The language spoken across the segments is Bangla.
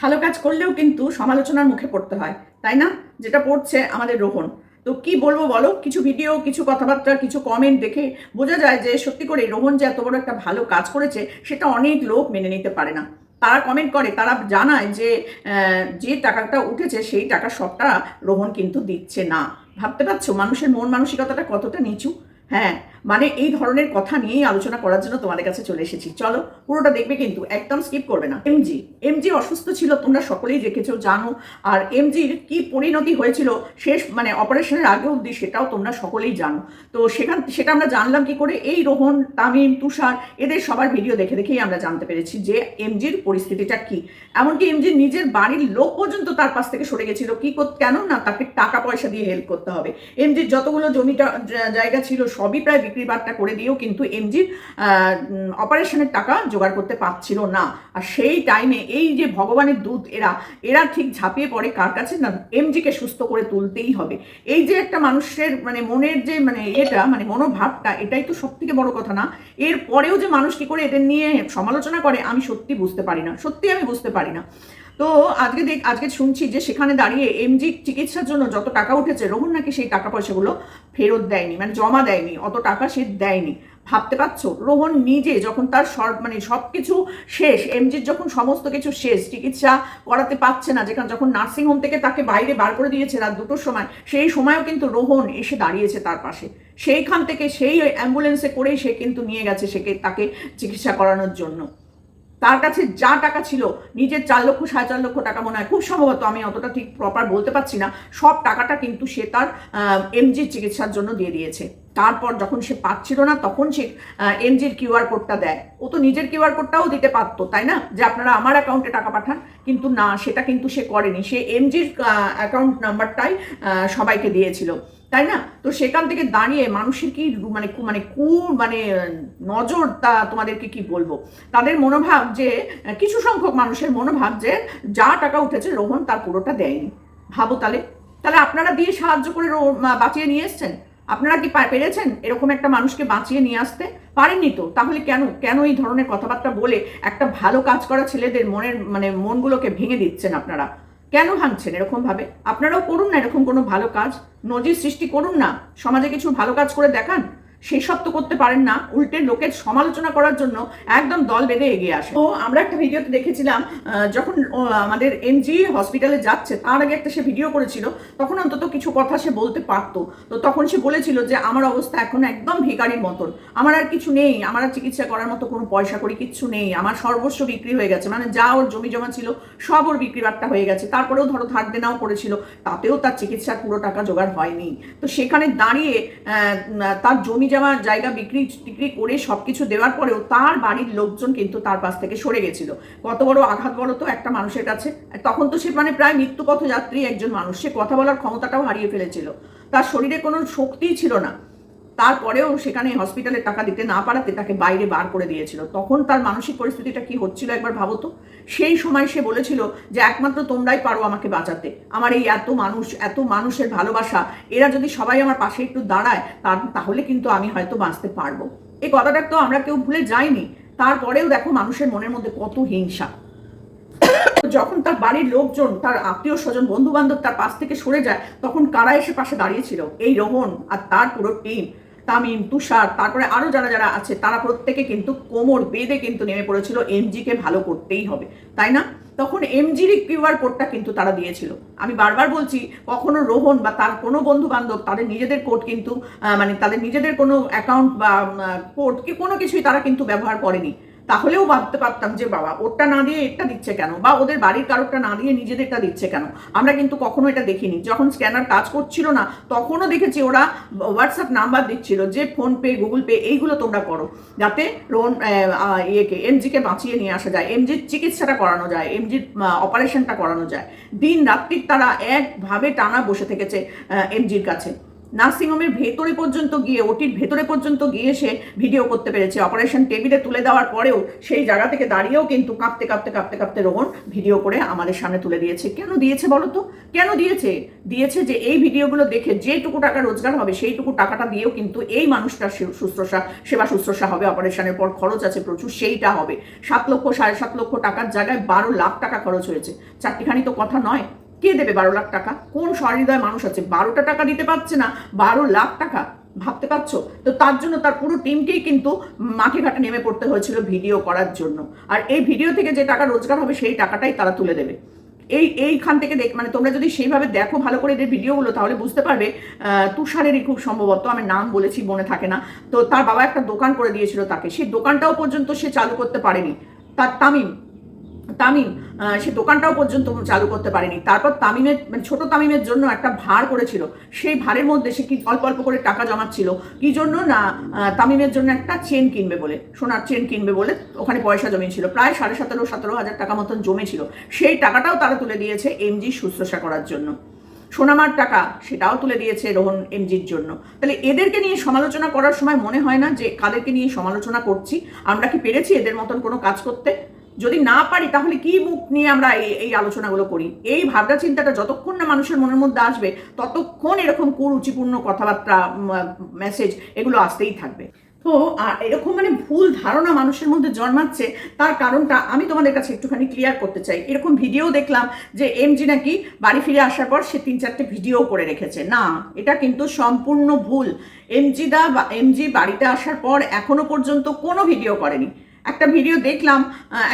ভালো কাজ করলেও কিন্তু সমালোচনার মুখে পড়তে হয়, তাই না? যেটা পড়ছে আমাদের রোহন। তো কি বলব বলো? কিছু ভিডিও কিছু কথাবার্তা, কিছু কমেন্ট দেখে বোঝা যায় যে সত্যি করে রোহন যে এত বড় একটা ভালো কাজ করেছে, সেটা অনেক লোক মেনে নিতে পারে না। তারা কমেন্ট করে, তারা জানায় যে যে টাকাটা উঠেছে, সেই টাকা সবটা রোহন কিন্তু দিচ্ছে না। ভাবতে পারছ? মানুষের মন মানসিকতাটা কতটা নিচু? হ্যাঁ মানে এই ধরনের কথা নিয়েই আলোচনা করার জন্য তোমাদের কাছে চলে এসেছি। চলো, পুরোটা দেখবে কিন্তু, একদম স্কিপ করবে না। এমজি এমজি অসুস্থ ছিল, তোমরা সকলেই দেখেছ, জানো। আর এমজির কি পরিণতি হয়েছিল, শেষ মানে অপারেশনের আগে অবধি সেটাও তোমরা সকলেই জানো। তো সেখান, সেটা আমরা জানলাম কি করে? এই রোহন, তামিম, তুষার, এদের সবার ভিডিও দেখে দেখেই আমরা জানতে পেরেছি যে এমজির পরিস্থিতিটা কি। এমনকি এমজির নিজের বাড়ির লোক পর্যন্ত তার পাশ থেকে সরে গেছিল। কি কেন? না, তাকে টাকা পয়সা দিয়ে হেল্প করতে হবে। এমজির যতগুলো জমিটা জায়গা ছিল, সবই প্রায় বিক্রি করে দিয়েও কিন্তু এমজির অপারেশনের টাকা জোগাড় করতে পারছিল না। আর সেই টাইমে এই যে ভগবানের দূত এরা এরা ঠিক ঝাঁপিয়ে পড়ে কার কাছে? না, এমজিকে সুস্থ করে তুলতেই হবে। এই যে একটা মানুষের মানে মনের যে মানে এটা মানে মনোভাবটা, এটাই তো সব থেকে বড় কথা না। এর পরেও যে মানুষ কি করে এদের নিয়ে সমালোচনা করে, আমি সত্যি বুঝতে পারি না। সত্যি আমি বুঝতে পারি না। তো আজকে দেখ, আজকে শুনছি যে সেখানে দাঁড়িয়ে এমজি চিকিৎসার জন্য যত টাকা উঠেছে, রোহন নাকি সেই টাকা পয়সাগুলো ফেরত দেয়নি মানে জমা দেয়নি, অত টাকা সে দেয়নি। ভাবতে পারছ? রোহন নিজে যখন তার সর মানে সব কিছু শেষ, এমজির যখন সমস্ত কিছু শেষ, চিকিৎসা করাতে পারছে না, যেখানে যখন নার্সিং হোম থেকে তাকে বাইরে বার করে দিয়েছে রাত দুটোর সময়, সেই সময়ও কিন্তু রোহন এসে দাঁড়িয়েছে তার পাশে। সেইখান থেকে সেই অ্যাম্বুলেন্সে করেই সে কিন্তু নিয়ে গেছে সেকে তাকে চিকিৎসা করানোর জন্য। তার কাছে যা টাকা ছিল, নিজের চার লক্ষ, সাড়ে চার লক্ষ টাকা মনে হয়। খুব সম্ভবত আমি অতটা ঠিক প্রপার বলতে পারছি না। সব টাকাটা কিন্তু সে তার এমজির চিকিৎসার জন্য দিয়ে দিয়েছে। তারপর যখন সে পাচ্ছিল না, তখন সে এমজির কিউআর কোডটা দেয়। ও তো নিজের কিউআর কোডটাও দিতে পারতো, তাই না? যে আপনারা আমার অ্যাকাউন্টে টাকা পাঠান, কিন্তু না, সেটা কিন্তু সে করেনি। সে এমজির অ্যাকাউন্ট নাম্বারটাই সবাইকে দিয়েছিল। তাই না? তো সেখান থেকে দাঁড়িয়ে মানুষের কি মানে মানে কু মানে নজর তা তোমাদেরকে কি বলব? তাদের মনোভাব যে, কিছু সংখ্যক মানুষের মনোভাব যে, যা টাকা উঠেছে রোহন তার পুরোটা দেয়নি। ভাবো তাহলে। তাহলে আপনারা দিয়ে সাহায্য করে বাঁচিয়ে নিয়ে এসছেন? আপনারা কি পেরেছেন এরকম একটা মানুষকে বাঁচিয়ে নিয়ে আসতে? পারেননি তো। তাহলে কেন? কেন এই ধরনের কথাবার্তা বলে একটা ভালো কাজ করা ছেলেদের মনের মানে মনগুলোকে ভেঙে দিচ্ছেন আপনারা? কেন ভাঙছেন এরকম ভাবে? আপনারাও করুন না এরকম কোনো ভালো কাজ। নজির সৃষ্টি করুন না। সমাজে কিছু ভালো কাজ করে দেখান। সেসব তো করতে পারেন না। উল্টে লোকের সমালোচনা করার জন্য একদম দল বেঁধে এগিয়ে আসে। তো আমরা একটা ভিডিওতে দেখেছিলাম যখন আমাদের এমজি হসপিটালে যাচ্ছে, তার আগে একটা সে ভিডিও করেছিল, তখন অন্তত কিছু কথা সে বলতে পারতো। তো তখন সে বলেছিল যে, আমার অবস্থা এখন একদম ভিকারির মতন। আমার আর কিছু নেই, আমার আর চিকিৎসা করার মতো কোনো পয়সা করি কিচ্ছু নেই, আমার সর্বস্ব বিক্রি হয়ে গেছে। মানে যা ওর জমি জমা ছিল, সব ওর বিক্রি বাট্টা হয়ে গেছে। তারপরেও ধরো ধার দেনাও করেছিল, তাতেও তার চিকিৎসার পুরো টাকা জোগাড় হয়নি। তো সেখানে দাঁড়িয়ে তার জমি জমা, জায়গা বিক্রি, টিক্রি করে সব কিছু দেওয়ার পরেও তার বাড়ির লোকজন কিন্তু তার পাশ থেকে সরে গেছিল। কত বড় আঘাত বলো তো একটা মানুষের কাছে? তখন তো সে মানে প্রায় মৃত্যুপথ যাত্রী একজন মানুষ। সে কথা বলার ক্ষমতাটাও হারিয়ে ফেলেছিল। তার শরীরে কোনো শক্তিই ছিল না। তারপরেও সেখানে হসপিটালে টাকা দিতে না পারাতে তাকে বাইরে বার করে দিয়েছিল। তখন তার মানসিক পরিস্থিতিটা কি হচ্ছিল একবার ভাবো তো? সেই সময় সে বলেছিল যে, একমাত্র তোমরাই পারো আমাকে বাঁচাতে। আমার এই এত মানুষ, এত মানুষের ভালোবাসা, এরা যদি সবাই আমার পাশে একটু দাঁড়ায়, তার, তাহলে কিন্তু আমি হয়তো বাঁচতে পারব। এই কথাটা তো আমরা কেউ ভুলে যাইনি। তারপরেও দেখো মানুষের মনের মধ্যে কত হিংসা। যখন তার বাড়ির লোকজন, তার আত্মীয় স্বজন বন্ধু বান্ধব তার পাশ থেকে সরে যায়, তখন কারা এসে পাশে দাঁড়িয়েছিল এই রোহন আর তার পুরো টিম তামিম, তুষার, তারপরে আরও যারা যারা আছে, তারা প্রত্যেকে কিন্তু কোমর বেঁধে কিন্তু নেমে পড়েছিল। এমজিকে ভালো করতেই হবে, তাই না? তখন এমজির কিউআর কোডটা কিন্তু তারা দিয়েছিল। আমি বারবার বলছি, কখনো রোহন বা তার কোনো বন্ধু বান্ধব তাদের নিজেদের কোড কিন্তু মানে তাদের নিজেদের কোনো অ্যাকাউন্ট বা কোড কি কোনো কিছুই তারা কিন্তু ব্যবহার করেনি। তাহলেও ভাবতে পারতাম যে, বাবা, ওরটা না দিয়ে এটা দিচ্ছে কেন? বা ওদের বাড়ির কারোরটা না দিয়ে নিজেদেরটা দিচ্ছে কেন? আমরা কিন্তু কখনো এটা দেখিনি। যখন স্ক্যানার কাজ করছিল না, তখনও দেখেছি ওরা হোয়াটসঅ্যাপ নাম্বার দিচ্ছিল যে ফোনপে গুগল পে এইগুলো তোমরা করো। যাতে রোন ইয়েকে এমজিকে বাঁচিয়ে নিয়ে আসা যায় এমজির চিকিৎসাটা করানো যায় এমজির অপারেশনটা করানো যায়। দিন রাত্রি তারা একভাবে টানা বসে থেকেছে এমজির কাছে। নার্সিংহোমের ভেতরে পর্যন্ত গিয়ে, ওটির ভেতরে পর্যন্ত গিয়ে সে ভিডিও করতে পেরেছে। অপারেশন টেবিলে তুলে দেওয়ার পরেও সেই জায়গা থেকে দাঁড়িয়েও কিন্তু কাঁপতে কাঁপতে কাঁপতে কাঁপতে রোহন ভিডিও করে আমাদের সামনে তুলে দিয়েছে। কেন দিয়েছে বলো তো? কেন দিয়েছে? দিয়েছে যে এই ভিডিওগুলো দেখে যেটুকু টাকা রোজগার হবে, সেইটুকু টাকাটা দিয়েও কিন্তু এই মানুষটার শুশ্রূষা, সেবা শুশ্রূষা হবে। অপারেশনের পর খরচ আছে প্রচুর, সেইটা হবে। সাত লক্ষ, সাড়ে সাত লক্ষ টাকার জায়গায় বারো লাখ টাকা খরচ হয়েছে। চারটিখানি তো কথা নয়। কে দেবে বারো লাখ টাকা? কোন সহৃদয় মানুষ আছে? বারোটা টাকা দিতে পারছে না, বারো লাখ টাকা। ভাবতে পারছ? তো তার জন্য তার পুরো টিমকেই কিন্তু মাঠে ঘাটে নেমে পড়তে হয়েছিল ভিডিও করার জন্য। আর এই ভিডিও থেকে যে টাকা রোজগার হবে, সেই টাকাটাই তারা তুলে দেবে। এই, এইখান থেকে দেখ মানে তোমরা যদি সেইভাবে দেখো ভালো করে এদের ভিডিওগুলো, তাহলে বুঝতে পারবে তুষারেরই খুব সম্ভবত, আমি নাম বলেছি, মনে থাকে না। তো তার বাবা একটা দোকান করে দিয়েছিল তাকে। সেই দোকানটাও পর্যন্ত সে চালু করতে পারেনি। তার তামিম তামিম সে দোকানটাও পর্যন্ত চালু করতে পারেনি। তারপর তামিমের মানে ছোট তামিমের জন্য একটা ভার করেছিল। সেই ভারের মধ্যে সে কি অল্প অল্প করে টাকা জমাচ্ছিল? কি জন্য না তামিমের জন্য একটা চেন কিনবে বলে, সোনার চেন কিনবে বলে ওখানে পয়সা জমিয়েছিল। প্রায় সাড়ে সতেরো সতেরো হাজার টাকা মতন জমেছিল। সেই টাকাটাও তারা তুলে দিয়েছে এমজি শুশ্রূষা করার জন্য। সোনামার টাকা সেটাও তুলে দিয়েছে রোহন এমজির জন্য। তাহলে এদেরকে নিয়ে সমালোচনা করার সময় মনে হয় না যে কাদেরকে নিয়ে সমালোচনা করছি? আমরা কি পেরেছি এদের মতন কোনো কাজ করতে? যদি না পারি, তাহলে কি মুখ নিয়ে আমরা এই এই আলোচনাগুলো করি? এই ভাবনা চিন্তাটা যতক্ষণ না মানুষের মনের মধ্যে আসবে, ততক্ষণ এরকম কুরুচিপূর্ণ কথাবার্তা মেসেজ এগুলো আসতেই থাকবে। তো এরকম মানে ভুল ধারণা মানুষের মধ্যে জন্মাচ্ছে, তার কারণটা আমি তোমাদের কাছে একটুখানি ক্লিয়ার করতে চাই। এরকম ভিডিও দেখলাম যে এমজি নাকি বাড়ি ফিরে আসার পর সে তিন চারটে ভিডিও করে রেখেছে। না, এটা কিন্তু সম্পূর্ণ ভুল। এমজি দা বা এমজি বাড়িতে আসার পর এখনও পর্যন্ত কোনো ভিডিও করেনি। একটা ভিডিও দেখলাম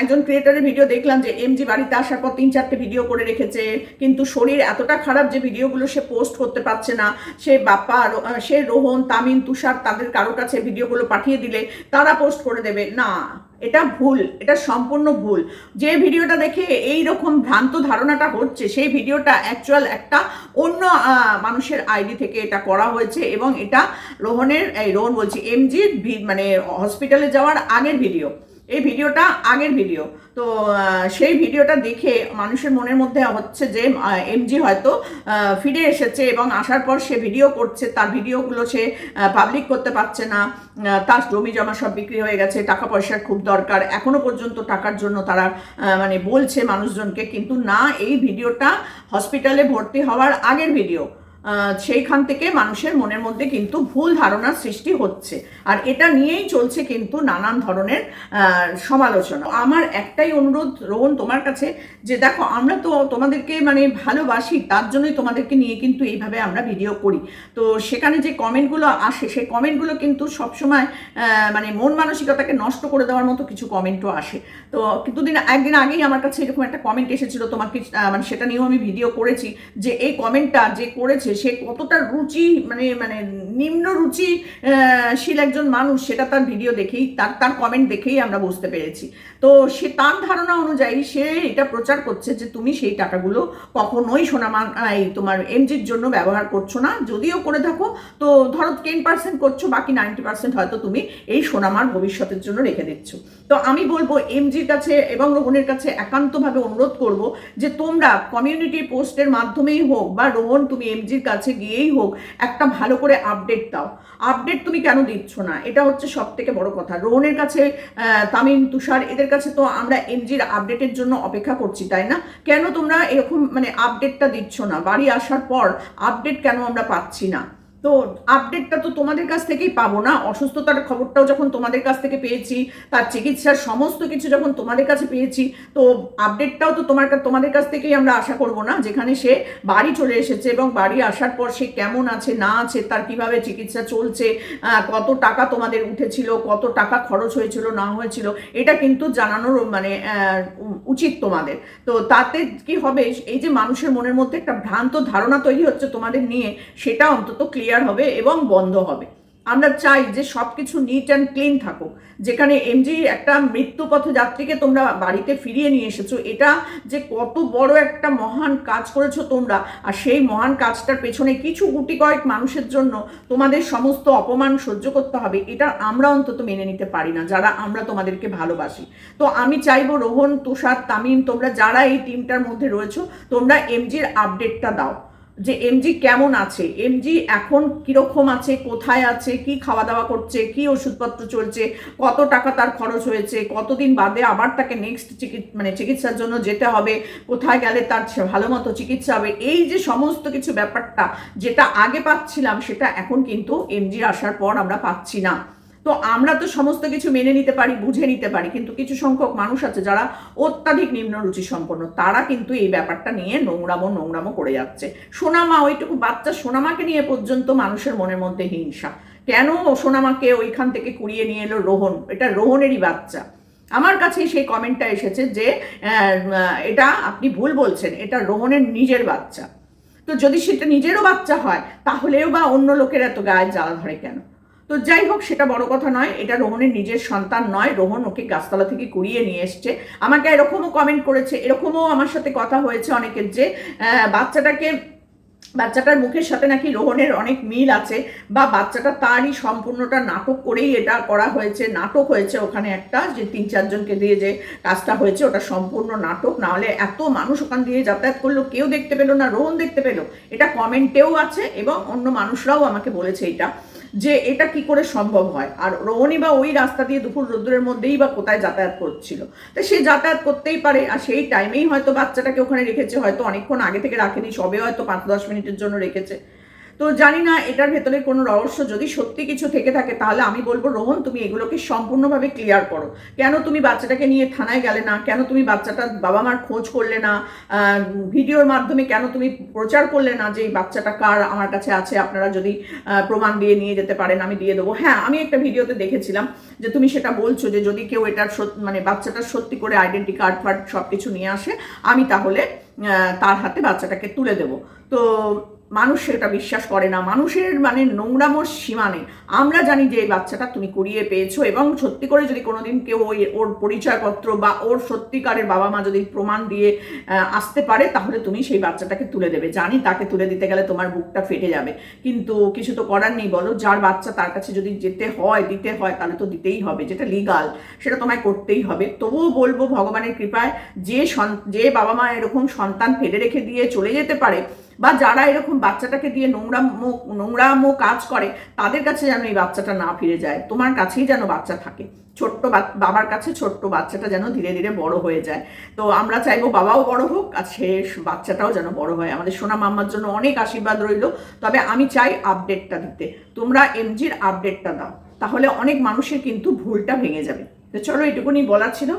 একজন ক্রিয়েটারের ভিডিও দেখলাম যে এমজি বাড়িতে আসার পর তিন চারটে ভিডিও করে রেখেছে, কিন্তু শরীর এতটা খারাপ যে ভিডিওগুলো সে পোস্ট করতে পারছে না। সে বাপ্পা সে রোহন তামিন তুষার তাদের কারও কাছে ভিডিওগুলো পাঠিয়ে দিলে তারা পোস্ট করে দেবে। না এটা ভুল, এটা সম্পূর্ণ ভুল। যে ভিডিওটা দেখে এই রকম ভ্রান্ত ধারণাটা হচ্ছে, সেই ভিডিওটা অ্যাকচুয়াল একটা অন্য মানুষের আইডি থেকে এটা করা হয়েছে এবং এটা রোহনের, এই রোহন বলছি এমজির মানে হসপিটালে যাওয়ার আগের ভিডিও এই ভিডিওটা আগের ভিডিও। তো সেই ভিডিওটা দেখে মানুষের মনের মধ্যে হচ্ছে যে এমজি হয়তো ফিরে এসেছে এবং আসার পর সে ভিডিও করছে, তার ভিডিওগুলো সে পাবলিক করতে পারছে না তার জমি জমা সব বিক্রি হয়ে গেছে, টাকা পয়সার খুব দরকার, এখনও পর্যন্ত টাকার জন্য তারা মানে বলছে মানুষজনকে, কিন্তু না, এই ভিডিওটা হসপিটালে ভর্তি হওয়ার আগের ভিডিও। সেইখান থেকে মানুষের মনের মধ্যে কিন্তু ভুল ধারণার সৃষ্টি হচ্ছে। আর এটা নিয়েই চলছে কিন্তু নানান ধরনের সমালোচনা। আমার একটাই অনুরোধ রোহন, তোমার কাছে, যে দেখো, আমরা তো তোমাদেরকে মানে ভালোবাসি, তার জন্যই তোমাদেরকে নিয়ে কিন্তু এইভাবে আমরা ভিডিও করি। তো সেখানে যে কমেন্টগুলো আসে, সেই কমেন্টগুলো কিন্তু সবসময় মানে মন মানসিকতাকে নষ্ট করে দেওয়ার মতো কিছু কমেন্টও আসে। তো কিছুদিন একদিন আগেই আমার কাছে এরকম একটা কমেন্ট এসেছিল, তোমাকে মানে সেটা নিয়েও আমি ভিডিও করেছি, যে এই কমেন্টটা যে করেছে সে কতটা রুচি মানে মানে নিম্ন রুচি শীল একজন মানুষ, সেটা তার ভিডিও দেখেই, তার তার কমেন্ট দেখেই আমরা বুঝতে পেরেছি। তো সে তার ধারণা অনুযায়ী সে এটা প্রচার করছে যে তুমি সেই টাকাগুলো কখনোই সোনামা, এই তোমার এমজির জন্য ব্যবহার করছ না। যদিও করে থাকো, তো ধরো টেন পার্সেন্ট করছ, বাকি নাইনটি পার্সেন্ট হয়তো তুমি এই সোনামার ভবিষ্যতের জন্য রেখে দিচ্ছ। তো আমি বলব এমজির কাছে এবং রোহনের কাছে একান্তভাবে অনুরোধ করব যে তোমরা কমিউনিটি পোস্টের মাধ্যমেই হোক বা রোহন, তুমি এমজির কাছে গিয়েই হোক, একটা ভালো করে আপডেট দাও। আপডেট তুমি কেন দিচ্ছ না? এটা হচ্ছে সব থেকে বড় কথা। রোহনের কাছে তামিম, তুষার, এদের কাছে তো আমরা এমজির আপডেটের জন্য অপেক্ষা করছি, তাই না? কেন তোমরা এরকম মানে আপডেটটা দিচ্ছ না? বাড়ি আসার পর আপডেট কেন আমরা পাচ্ছি না? তো আপডেটটা তো তোমাদের কাছ থেকেই পাবো না। অসুস্থতার খবরটাও যখন তোমাদের কাছ থেকে পেয়েছি, তার চিকিৎসার সমস্ত কিছু যখন তোমাদের কাছে পেয়েছি, তো আপডেটটাও তো তোমার তোমাদের কাছ থেকেই আমরা আশা করব না, যেখানে সে বাড়ি চলে এসেছে এবং বাড়ি আসার পর সে কেমন আছে, না আছে, তার কীভাবে চিকিৎসা চলছে কত টাকা তোমাদের উঠেছিল, কত টাকা খরচ হয়েছিল, না হয়েছিল, এটা কিন্তু জানানোর মানে উচিত তোমাদের। তো তাতে কি হবে, এই যে মানুষের মনের মধ্যে একটা ভ্রান্ত ধারণা তৈরি হচ্ছে তোমাদের নিয়ে, সেটা অন্তত ক্লিয়ার হবে এবং বন্ধ হবে। আমরা চাই যে সব কিছু নিট অ্যান্ড ক্লিন থাকুক। যেখানে এমজি একটা মৃত্যুপথ যাত্রীকে তোমরা বাড়িতে ফিরিয়ে নিয়ে এসেছ, এটা যে কত বড় একটা মহান কাজ করেছ তোমরা, আর সেই মহান কাজটার পেছনে কিছু গুটি কয়েক মানুষের জন্য তোমাদের সমস্ত অপমান সহ্য করতে হবে, এটা আমরা অন্তত মেনে নিতে পারি না, যারা আমরা তোমাদেরকে ভালোবাসি। তো আমি চাইব রোহন, তুষার, তামিম, তোমরা যারা এই টিমটার মধ্যে রয়েছো, তোমরা এমজির আপডেটটা দাও। যে এমজি কেমন আছে? এমজি এখন কীরকম আছে? কোথায় আছে? কি খাওয়া দাওয়া করছে? কি ওষুধপত্র চলছে? কত টাকা তার খরচ হয়েছে? কতদিন বাদে আবার তাকে নেক্সট মানে চিকিৎসার জন্য যেতে হবে? কোথায় গেলে তার ভালো মতো চিকিৎসা হবে? এই যে সমস্ত কিছু ব্যাপারটা যেটা আগে পাচ্ছিলাম, সেটা এখন কিন্তু এমজি আসার পর আমরা পাচ্ছি না। তো আমরা তো সমস্ত কিছু মেনে নিতে পারি, বুঝে নিতে পারি, কিন্তু কিছু সংখ্যক মানুষ আছে যারা অত্যাধিক নিম্ন রুচি সম্পন্ন। তারা কিন্তু এই ব্যাপারটা নিয়ে নোংরামো নোংরামো করে যাচ্ছে। সোনামা, ওইটুকু বাচ্চা সোনামাকে নিয়ে পর্যন্ত মানুষের মনের মধ্যে হিংসা। কেন সোনামাকে ওইখান থেকে কুড়িয়ে নিয়ে এলো রোহন? এটা রোহনেরই বাচ্চা। আমার কাছে সেই কমেন্টটা এসেছে যে এটা আপনি ভুল বলছেন, এটা রোহনের নিজের বাচ্চা। তো যদি সেটা নিজেরও বাচ্চা হয়, তাহলেও বা অন্য লোকের এত গায়ে জ্বালা ধরে কেন? তো যাই হোক, সেটা বড় কথা নয়, এটা রোহনের নিজের সন্তান নয়, রোহন ওকে গাছতলা থেকে কুড়িয়ে নিয়ে এসছে। আমাকে এরকমও কমেন্ট করেছে, এরকমও আমার সাথে কথা হয়েছে অনেকের যে বাচ্চাটাকে, বাচ্চাটার মুখের সাথে নাকি রোহনের অনেক মিল আছে, বা বাচ্চাটা তারই সম্পূর্ণটা নাটক করেই এটা করা হয়েছে, নাটক হয়েছে ওখানে একটা, যে তিন চারজনকে দিয়ে যে কাজটা হয়েছে, ওটা সম্পূর্ণ নাটক, নাহলে এত মানুষ ওখান দিয়ে যাতায়াত করল, কেউ দেখতে পেল না, রোহন দেখতে পেল। এটা কমেন্টেও আছে এবং অন্য মানুষরাও আমাকে বলেছে এটা। যে এটা কি করে সম্ভব হয়? আর রোহনি বা ওই রাস্তা দিয়ে দুপুর রোদ্রের মধ্যেই বা কোথায় যাতায়াত করছিল? তো সে যাতায়াত করতেই পারে, আর সেই টাইমেই হয়তো বাচ্চাটাকে ওখানে রেখেছে, হয়তো অনেকক্ষণ আগে থেকে রাখেনি, সবে হয়তো পাঁচ দশ মিনিটের জন্য রেখেছে। তো জানি না এটার ভেতরে কোনো রহস্য যদি সত্যি কিছু থেকে থাকে, তাহলে আমি বলব, রোহন, তুমি এগুলোকে সম্পূর্ণভাবে ক্লিয়ার করো। কেন তুমি বাচ্চাটাকে নিয়ে থানায় গেলে না? কেন তুমি বাচ্চাটার বাবা মার খোঁজ করলে না? ভিডিওর মাধ্যমে কেন তুমি প্রচার করলে না যে এই বাচ্চাটা কার, আমার কাছে আছে, আপনারা যদি প্রমাণ দিয়ে নিয়ে যেতে পারেন, আমি দিয়ে দেবো। হ্যাঁ আমি একটা ভিডিওতে দেখেছিলাম যে তুমি সেটা বলছো যে যদি কেউ এটার মানে বাচ্চাটার সত্যি করে আইডেন্টি কার্ড ফার্ড সব কিছু নিয়ে আসে, আমি তাহলে তার হাতে বাচ্চাটাকে তুলে দেবো। তো মানুষ সেটা বিশ্বাস করে না। মানুষের মানে নোংরামোর সীমা নেই। আমরা জানি যে এই বাচ্চাটা তুমি কুড়িয়ে পেয়েছ এবং সত্যি করে যদি কোনোদিন কেউ ওই ওর পরিচয়পত্র বা ওর সত্যিকারের বাবা মা যদি প্রমাণ দিয়ে আসতে পারে, তাহলে তুমি সেই বাচ্চাটাকে তুলে দেবে। জানি তাকে তুলে দিতে গেলে তোমার বুকটা ফেটে যাবে। কিন্তু কিছু তো করার নেই বলো। যার বাচ্চা তার কাছে যদি যেতে হয়, দিতে হয়, তাহলে তো দিতেই হবে। যেটা লিগাল সেটা তোমায় করতেই হবে। তবুও বলব ভগবানের কৃপায় যে যে বাবা মা এরকম সন্তান ফেলে রেখে দিয়ে চলে যেতে পারে বা যারা এরকম বাচ্চাটাকে দিয়ে নোংরা নোংরা নোংরামো কাজ করে, তাদের কাছে যেন এই বাচ্চাটা না ফিরে যায়। তোমার কাছেই যেন বাচ্চা থাকে। ছোট্ট বাবার কাছে ছোট্ট বাচ্চাটা যেন ধীরে ধীরে বড় হয়ে যায়। তো আমরা চাইব বাবাও বড় হোক, আর শেষ বাচ্চাটাও যেন বড় হয়। আমাদের সোনা মাম্মার জন্য অনেক আশীর্বাদ রইল। তবে আমি চাই আপডেটটা দিতে। তোমরা এমজির আপডেটটা দাও। তাহলে অনেক মানুষের কিন্তু ভুলটা ভেঙে যাবে। তো চলো এটুকুনি বলার ছিল।